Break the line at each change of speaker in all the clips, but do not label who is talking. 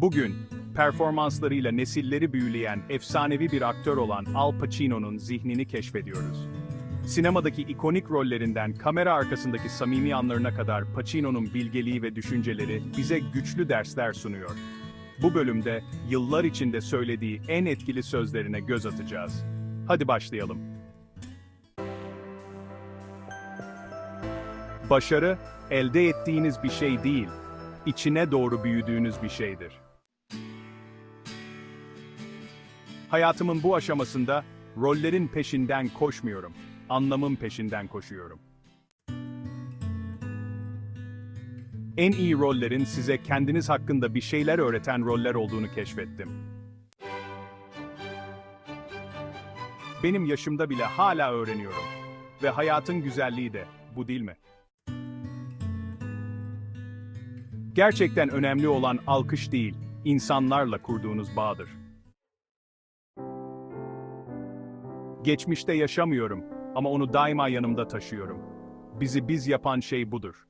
Bugün, performanslarıyla nesilleri büyüleyen efsanevi bir aktör olan Al Pacino'nun zihnini keşfediyoruz. Sinemadaki ikonik rollerinden kamera arkasındaki samimi anlarına kadar Pacino'nun bilgeliği ve düşünceleri bize güçlü dersler sunuyor. Bu bölümde yıllar içinde söylediği en etkili sözlerine göz atacağız. Hadi başlayalım. Başarı, elde ettiğiniz bir şey değil, içine doğru büyüdüğünüz bir şeydir. Hayatımın bu aşamasında rollerin peşinden koşmuyorum, anlamın peşinden koşuyorum. En iyi rollerin size kendiniz hakkında bir şeyler öğreten roller olduğunu keşfettim. Benim yaşımda bile hala öğreniyorum. Ve hayatın güzelliği de bu değil mi? Gerçekten önemli olan alkış değil, insanlarla kurduğunuz bağdır. Geçmişte yaşamıyorum ama onu daima yanımda taşıyorum. Bizi biz yapan şey budur.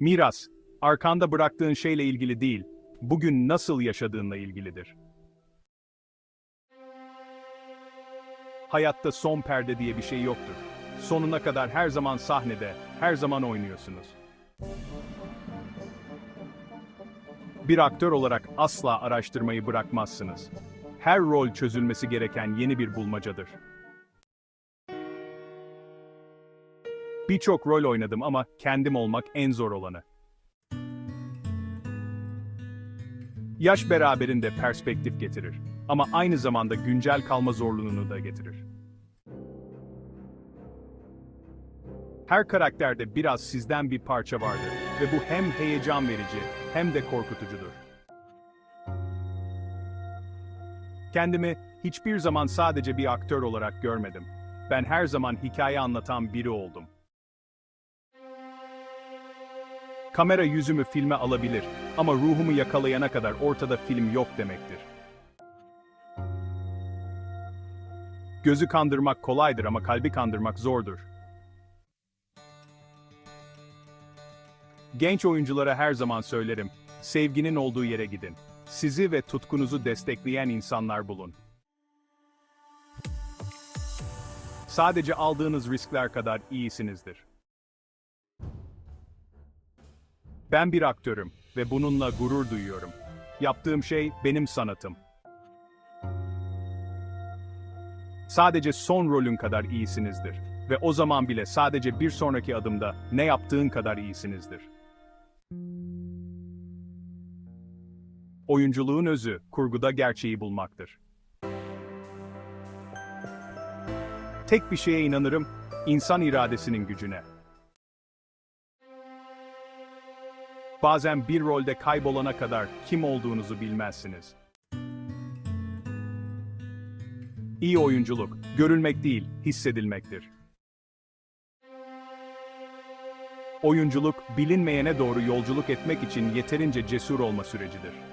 Miras, arkanda bıraktığın şeyle ilgili değil, bugün nasıl yaşadığınla ilgilidir. Hayatta son perde diye bir şey yoktur. Sonuna kadar her zaman sahnede, her zaman oynuyorsunuz. Bir aktör olarak asla araştırmayı bırakmazsınız. Her rol çözülmesi gereken yeni bir bulmacadır. Birçok rol oynadım ama kendim olmak en zor olanı. Yaş beraberinde perspektif getirir ama aynı zamanda güncel kalma zorluğunu da getirir. Her karakterde biraz sizden bir parça vardır ve bu hem heyecan verici hem de korkutucudur. Kendimi hiçbir zaman sadece bir aktör olarak görmedim. Ben her zaman hikaye anlatan biri oldum. Kamera yüzümü filme alabilir ama ruhumu yakalayana kadar ortada film yok demektir. Gözü kandırmak kolaydır ama kalbi kandırmak zordur. Genç oyunculara her zaman söylerim, sevginin olduğu yere gidin. Sizi ve tutkunuzu destekleyen insanlar bulun. Sadece aldığınız riskler kadar iyisinizdir. Ben bir aktörüm ve bununla gurur duyuyorum. Yaptığım şey benim sanatım. Sadece son rolün kadar iyisinizdir ve o zaman bile sadece bir sonraki adımda ne yaptığın kadar iyisinizdir. Oyunculuğun özü, kurguda gerçeği bulmaktır. Tek bir şeye inanırım, insan iradesinin gücüne. Bazen bir rolde kaybolana kadar kim olduğunuzu bilmezsiniz. İyi oyunculuk, görülmek değil, hissedilmektir. Oyunculuk, bilinmeyene doğru yolculuk etmek için yeterince cesur olma sürecidir.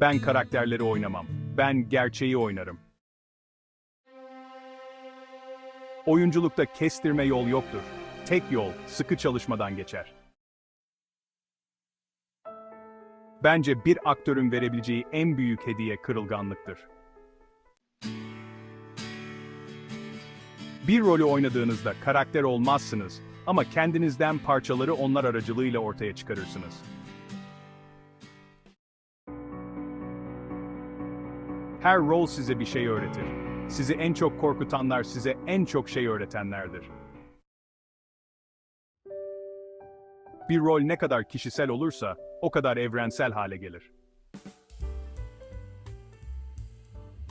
Ben karakterleri oynamam. Ben gerçeği oynarım. Oyunculukta kestirme yol yoktur. Tek yol sıkı çalışmadan geçer. Bence bir aktörün verebileceği en büyük hediye kırılganlıktır. Bir rolü oynadığınızda karakter olmazsınız ama kendinizden parçaları onlar aracılığıyla ortaya çıkarırsınız. Her rol size bir şey öğretir. Sizi en çok korkutanlar size en çok şey öğretenlerdir. Bir rol ne kadar kişisel olursa o kadar evrensel hale gelir.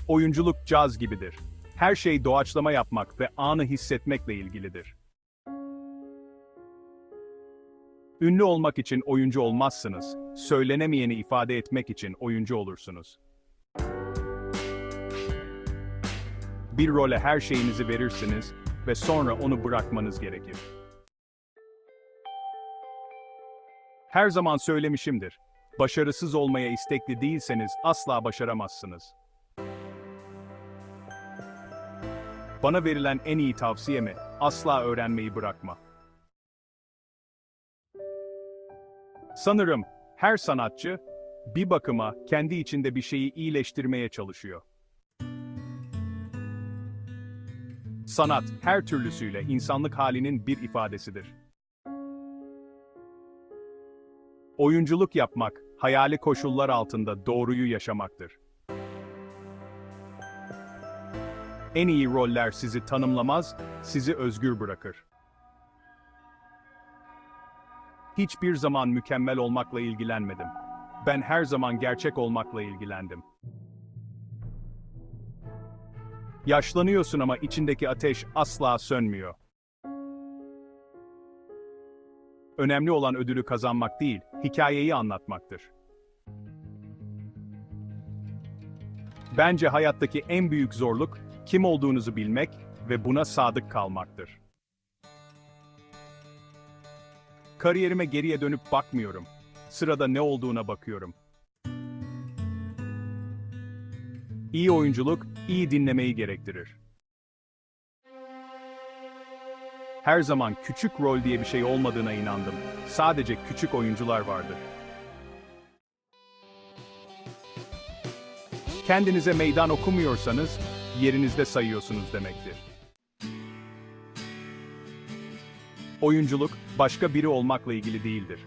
Oyunculuk caz gibidir. Her şey doğaçlama yapmak ve anı hissetmekle ilgilidir. Ünlü olmak için oyuncu olmazsınız, söylenemeyeni ifade etmek için oyuncu olursunuz. Bir role her şeyinizi verirsiniz ve sonra onu bırakmanız gerekir. Her zaman söylemişimdir. Başarısız olmaya istekli değilseniz asla başaramazsınız. Bana verilen en iyi tavsiye mi? Asla öğrenmeyi bırakma. Sanırım her sanatçı bir bakıma kendi içinde bir şeyi iyileştirmeye çalışıyor. Sanat her türlüsüyle insanlık halinin bir ifadesidir. Oyunculuk yapmak, hayali koşullar altında doğruyu yaşamaktır. En iyi roller sizi tanımlamaz, sizi özgür bırakır. Hiçbir zaman mükemmel olmakla ilgilenmedim. Ben her zaman gerçek olmakla ilgilendim. Yaşlanıyorsun ama içindeki ateş asla sönmüyor. Önemli olan ödülü kazanmak değil, hikayeyi anlatmaktır. Bence hayattaki en büyük zorluk kim olduğunuzu bilmek ve buna sadık kalmaktır. Kariyerime geriye dönüp bakmıyorum. Sırada ne olduğuna bakıyorum. İyi oyunculuk, iyi dinlemeyi gerektirir. Her zaman küçük rol diye bir şey olmadığına inandım. Sadece küçük oyuncular vardır. Kendinize meydan okumuyorsanız, yerinizde sayıyorsunuz demektir. Oyunculuk, başka biri olmakla ilgili değildir.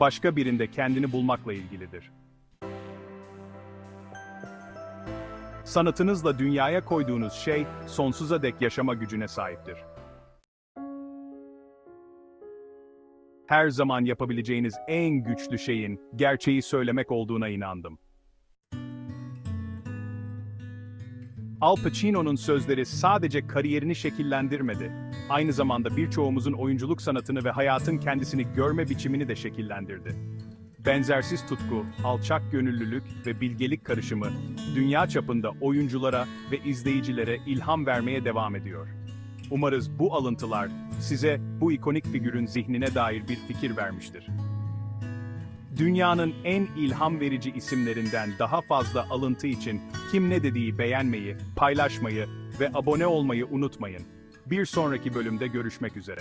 Başka birinde kendini bulmakla ilgilidir. Sanatınızla dünyaya koyduğunuz şey, sonsuza dek yaşama gücüne sahiptir. Her zaman yapabileceğiniz en güçlü şeyin, gerçeği söylemek olduğuna inandım. Al Pacino'nun sözleri sadece kariyerini şekillendirmedi. Aynı zamanda birçoğumuzun oyunculuk sanatını ve hayatın kendisini görme biçimini de şekillendirdi. Benzersiz tutku, alçak gönüllülük ve bilgelik karışımı, dünya çapında oyunculara ve izleyicilere ilham vermeye devam ediyor. Umarız bu alıntılar size bu ikonik figürün zihnine dair bir fikir vermiştir. Dünyanın en ilham verici isimlerinden daha fazla alıntı için kim ne dediği beğenmeyi, paylaşmayı ve abone olmayı unutmayın. Bir sonraki bölümde görüşmek üzere.